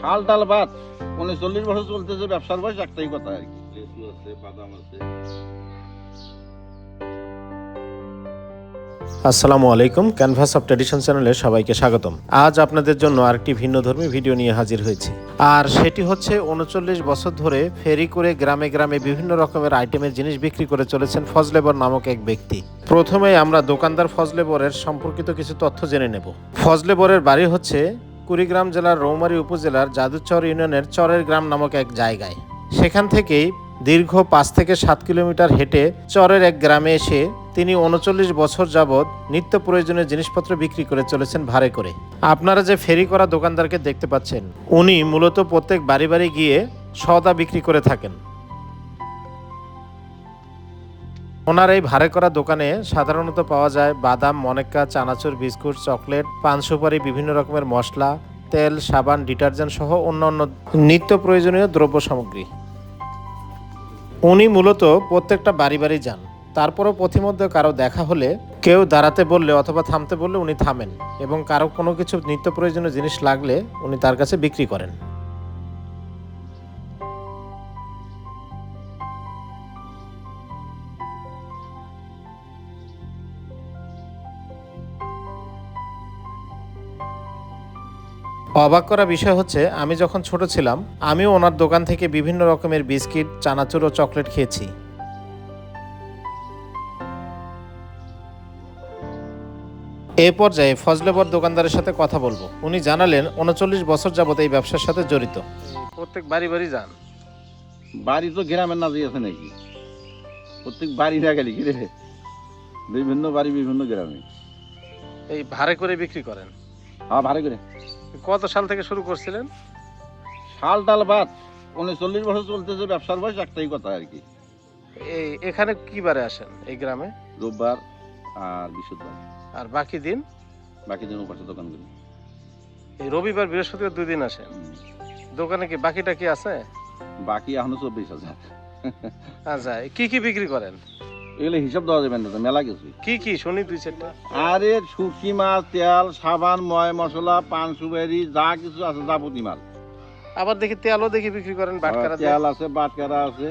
শাল টাল বাদ উনচল্লিশ বছর চলতেছে ব্যবসার বয়স একটাই কথা আর কি। লেচু আছে বাদাম আছে। আসসালামু আলাইকুম ক্যানভাস অফ ট্র্যাডিশন চ্যানেলে সবাইকে স্বাগতম। আজ আপনাদের জন্য আরেকটি ভিন্ন ভিন্নধর্মী ভিডিও নিয়ে হাজির হয়েছি। আর সেটি হচ্ছে উনচল্লিশ বছর ধরে ফেরি করে গ্রামে গ্রামে বিভিন্ন রকমের আইটেমের জিনিস বিক্রি করে চলেছেন ফজলেবর নামক এক ব্যক্তি। প্রথমে আমরা দোকানদার ফজলেবরের সম্পর্কিত কিছু তথ্য জেনে নেব। ফজলেবরের বাড়ি হচ্ছে কুড়িগ্রাম জেলার রৌমারী উপজেলার যাদুচর ইউনিয়নের চরের গ্রাম নামক এক জায়গায়। সেখান থেকেই দীর্ঘ পাঁচ থেকে সাত কিলোমিটার হেঁটে চরের এক গ্রামে এসে তিনি উনচল্লিশ বছর যাবৎ নিত্য প্রয়োজনীয় জিনিসপত্র বিক্রি করে চলেছেন ভাড়ে করে। আপনারা যে ফেরি করা দোকানদারকে দেখতে পাচ্ছেন, উনি মূলত প্রত্যেক বাড়ি বাড়ি গিয়ে সদা বিক্রি করে থাকেন। ওনার এই ভাড়ে করা দোকানে সাধারণত পাওয়া যায় বাদাম, মনেক্কা, চানাচুর, বিস্কুট, চকলেট, পান সুপারি, বিভিন্ন রকমের মশলা তেল, সাবান, ডিটারজেন্ট সহ অন্য অন্য নিত্য প্রয়োজনীয় দ্রব্য সামগ্রী। উনি মূলত প্রত্যেকটা বাড়ি বাড়ি যান। তারপরও পথিমধ্যে কারও দেখা হলে কেউ দাঁড়াতে বললে অথবা থামতে বললে উনি থামেন এবং কারও কোনো কিছু নিত্য প্রয়োজনীয় জিনিস লাগলে উনি তার কাছে বিক্রি করেন। অবাক করা বিষয় হচ্ছে আমি যখন ছোট ছিলাম আমিও ওনার দোকান থেকে বিভিন্ন রকমের বিস্কিট চানাচুর ও চকলেট খেয়েছি। এ পর্যায়ে ফজলেবর দোকানদারের সাথে কথা বলব। উনি জানালেন উনচল্লিশ বছর যাবত এই ব্যবসার সাথে জড়িত। প্রত্যেক বাড়ি বাড়ি যান। বাড়ি তো গ্রামের নাজি আছে নাকি? প্রত্যেক বাড়ি না গেলি রে? বিভিন্ন বাড়ি বিভিন্ন গ্রামে। এই ভাড়ে করে বিক্রি করেন? হ্যাঁ ভাড়া করে। কত সাল থেকে শুরু করছিলেন? শাল টাল বাদ উনচল্লিশ বছর চলতেছে ব্যবসার বয়স একটাই কথা আর কি। এই এখানে কি বারে আসেন এই গ্রামে? রোববার আর বৃহস্পতিবার। আর বাকি দিন? বাকি দিন উপাসে দোকান করি। এই রবিবার বৃহস্পতিবার দুই দিন আসেন? দোকানে কি বাকিটা কি আছে? বাকি এখনও চব্বিশ হাজার। আচ্ছা কি কি বিক্রি করেন? এগুলো হিসাব দেওয়া যাবে না তো মেলা কিছুই কি কি? শুনি দুই চারটা। আরে শুকি মাছ তেল সাবান ময় মশলা পান সুপারি যা কিছু আছে যাবতীয় মাল। আবার দেখি তেলও দেখি বিক্রি করেন বাটকারা দিয়ে। তেল আছে বাটকারা আছে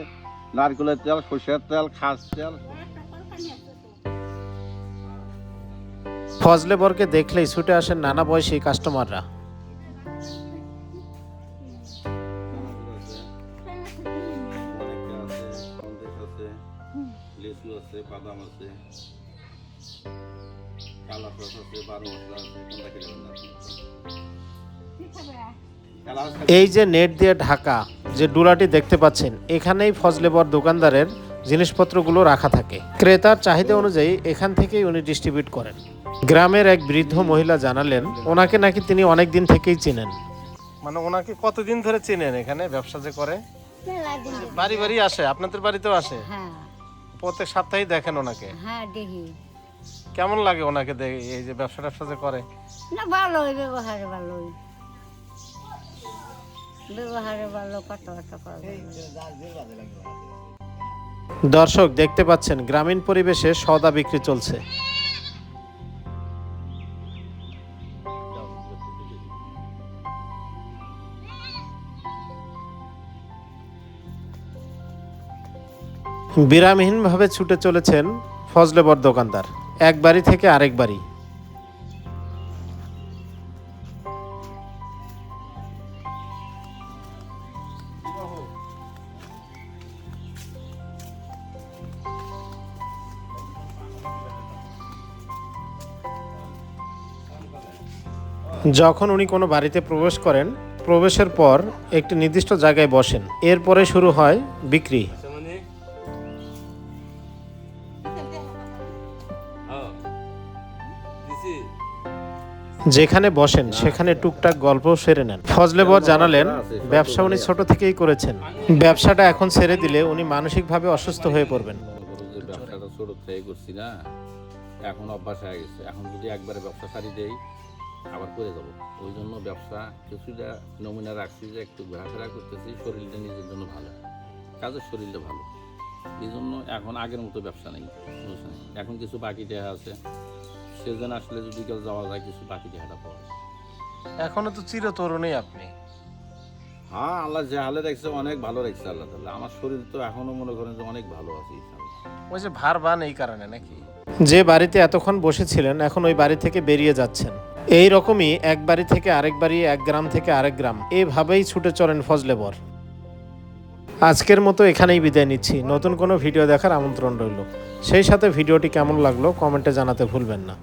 নারকেলের তেল সর্ষের তেল খাস তেল। ফজলে বরকে দেখলেই ছুটে আসেন নানা বয়সী কাস্টমাররা লেচু আছে বাদাম আছে কালা রস আছে বারো মশলা আছে কোনটা এই যে নেট দিয়ে ঢাকা যে ডুলাটি দেখতে পাচ্ছেন এখানেই ফজলেবর দোকানদারের জিনিসপত্রগুলো রাখা থাকে। ক্রেতার চাহিদা অনুযায়ী এখান থেকেই উনি ডিস্ট্রিবিউট করেন। গ্রামের এক বৃদ্ধ মহিলা জানালেন ওনাকে নাকি তিনি অনেক দিন থেকেই চেনেন। মানে ওনাকে কতদিন ধরে চেনেন এখানে? ব্যবসা যে করে? বাড়ি বাড়ি আসে? আপনাদের বাড়িতেও আসে? হ্যাঁ। প্রত্যেক সপ্তাহে দেখেন ওনাকে? হ্যাঁ দেখি। কেমন লাগে ওনাকে দেখে এই যে ব্যবসা ট্যাবসা যে করে? না ভালো ওই ব্যবহারে ভালো ব্যবহারে ভালো কথাবার্তা করা ভালো। দর্শক দেখতে পাচ্ছেন গ্রামীণ পরিবেশে সদা বিক্রি চলছে। বিরামহীনভাবে ছুটে চলেছেন ফজলেবর দোকানদার। এক বাড়ি থেকে আরেক বাড়ি। যখন উনি কোনো বাড়িতে প্রবেশ করেন, প্রবেশের পর একটি নির্দিষ্ট জায়গায় বসেন। এরপরে শুরু হয় বিক্রি। যেখানে বসেন, সেখানে টুকটাক গল্প সেরে নেন। ফজলে ফজলেবর জানালেন, ব্যবসা উনি ছোট থেকেই করেছেন। ব্যবসাটা এখন ছেড়ে দিলে উনি মানসিকভাবে অসুস্থ হয়ে পড়বেন। ব্যবসাটা ছোট থেকে করছি না। এখন অভ্যাস হয়ে গেছে। এখন যদি একবারে ব্যবসা ছাড়ি দেই, আবার করে যাব ওই জন্য ব্যবসা কিছুটা নমুনা রাখছি যে একটু ঘোরাফেরা করতেছি, শরীরটা নিজের জন্য ভালো। কাজের শরীরটা ভালো। এই জন্য এখন আগের মতো ব্যবসা নেই এখন কিছু বাকি দেওয়া আছে। সেজন আসলে যদি কেউ যাওয়া যায় কিছু বাকি দেওয়াটা পাওয়া যায়। এখনও তো চিরতরুণই আপনি। হ্যাঁ আল্লাহ যে হালে রাখছে অনেক ভালো রাখছে আল্লাহ তাআলা। আমার শরীর তো এখনও মনে করেন যে অনেক ভালো আছে ওই যে ভার বান এই কারণে নাকি? যে বাড়িতে এতক্ষণ বসেছিলেন এখন ওই বাড়ি থেকে বেরিয়ে যাচ্ছেন। এই রকমই এক বাড়ি থেকে আরেক বাড়ি এক গ্রাম থেকে আরেক গ্রাম। এভাবেই ছুটে চলেন ফজলে বর। আজকের মতো এখানেই বিদায় নিচ্ছি। নতুন কোনো ভিডিও দেখার আমন্ত্রণ রইল। সেই সাথে ভিডিওটি কেমন লাগল কমেন্টে জানাতে ভুলবেন না।